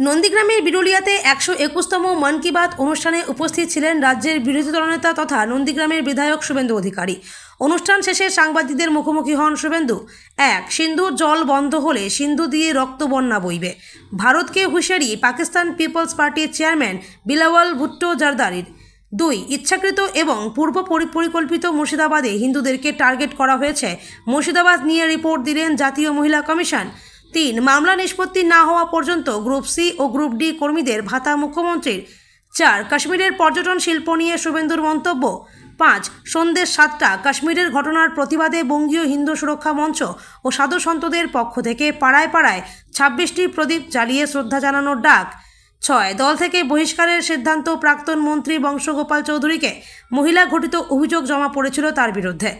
নন্দীগ্রামের বিরুলিয়াতে একশো একুশতম মন কি বাত অনুষ্ঠানে উপস্থিত ছিলেন রাজ্যের বিরোধী দলনেতা তথা নন্দীগ্রামের বিধায়ক শুভেন্দু অধিকারী। অনুষ্ঠান শেষে সাংবাদিকদের মুখোমুখি হন শুভেন্দু। এক, সিন্ধুর জল বন্ধ হলে সিন্ধু দিয়ে রক্ত বন্যা বইবে। ভারতকে হুঁশিয়ারি পাকিস্তান পিপলস পার্টির চেয়ারম্যান বিলাওয়াল ভুট্টো জারদারির। দুই, ইচ্ছাকৃত এবং পূর্ব পরি- পরিকল্পিত মুর্শিদাবাদে হিন্দুদেরকে টার্গেট করা হয়েছে। মুর্শিদাবাদ নিয়ে রিপোর্ট দিলেন জাতীয় মহিলা কমিশন। তিন, মামলা নিষ্পত্তি না হওয়া পর্যন্ত গ্রুপ সি ও গ্রুপ ডি কর্মীদের ভাতা মুখ্যমন্ত্রীর। চার, কাশ্মীরের পর্যটন শিল্প নিয়ে শুভেন্দুর মন্তব্য। পাঁচ, সন্ধ্যে সাতটা, কাশ্মীরের ঘটনার প্রতিবাদে বঙ্গীয় হিন্দু সুরক্ষা মঞ্চ ও সাধু সন্তদের পক্ষ থেকে পাড়ায় পাড়ায় ছাব্বিশটি প্রদীপ জ্বালিয়ে শ্রদ্ধা জানানোর ডাক। ছয়। দল থেকে বহিষ্কারের সিদ্ধান্ত প্রাক্তন মন্ত্রী বংশগোপাল চৌধুরীকে মহিলা ঘটিত অভিযোগ জমা পড়েছিল তার বিরুদ্ধে।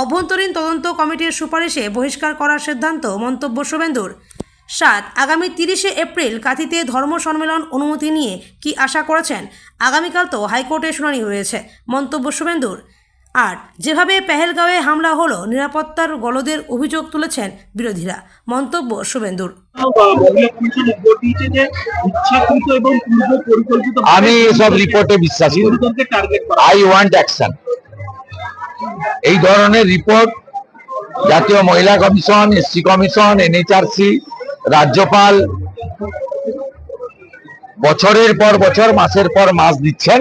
অভ্যন্তরীণ তদন্ত কমিটির সুপারিশে বহিষ্কার করার সিদ্ধান্ত মন্তব্য শুভেন্দুর। সাত, আগামী তিরিশে এপ্রিল কাঁথিতে ধর্ম সম্মেলন অনুমতি নিয়ে কি আশা করেছেন? আগামীকাল তো হাইকোর্টে শুনানি হয়েছে, মন্তব্য শুভেন্দুর। আর যেভাবে পেহেলগাঁওয়ে হামলা হলো, নিরাপত্তার গলদের অভিযোগ তুলেছেন বিরোধীরা। মন্তব্য শুভেন্দুর। আমি এসব রিপোর্টে বিশ্বাসী। আই ওয়ান্ট অ্যাকশন এই ধরনের রিপোর্ট জাতীয় মহিলা কমিশন এসসি কমিশন এনএচআরসি রাজ্যপাল বছরের পর বছর, মাসের পর মাস দিচ্ছেন।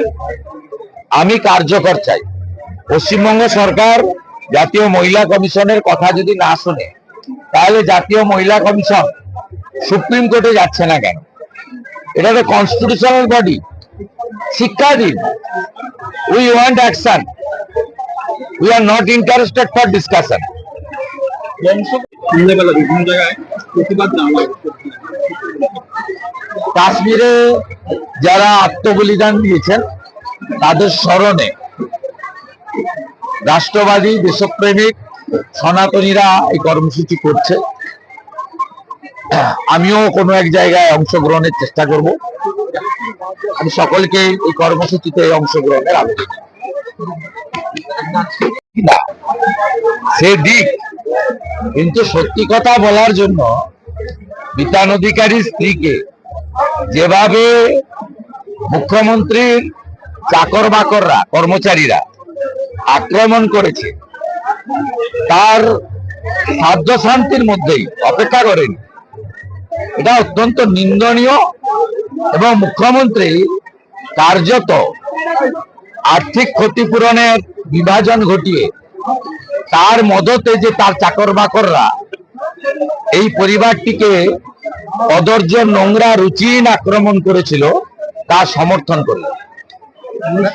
আমি কার্যকর চাই। পশ্চিমবঙ্গ সরকার জাতীয় মহিলা কমিশনের কথা যদি না শুনে তাহলে জাতীয় মহিলা কমিশন সুপ্রিম কোর্টে যাচ্ছে না কেন? এটা তো কনস্টিটিউশনাল বডি শিক্ষা দিন। We want action we are not interested for discussion. কাশ্মীরে যারা আত্মবলিদান দিয়েছেন তাদের স্মরণে রাষ্ট্রবাদী, দেশপ্রেমিক, সনাতনীরা এই কর্মসূচি করছে। আমিও কোনো এক জায়গায় অংশগ্রহণের চেষ্টা করব। আমি সকলকে এই কর্মসূচিতে অংশগ্রহণের আবেদন সে দিক। কিন্তু সত্যি কথা বলার জন্য বিতান অধিকারীর স্ত্রীকে যেভাবে মুখ্যমন্ত্রীর চাকর বাকররা, কর্মচারীরা আক্রমণ করেছে। তার সাধ্য শান্তির মধ্যেই অপেক্ষা করেন। এটা অত্যন্ত নিন্দনীয় এবং মুখ্যমন্ত্রী কার্যত আর্থিক ক্ষতিপূরণের বিভাজন ঘটিয়ে তার মদতে যে তার চাকর বাকররা এই পরিবারটিকে অদর্য নোংরা রুচিহীন আক্রমণ করেছিল, তা সমর্থন করল।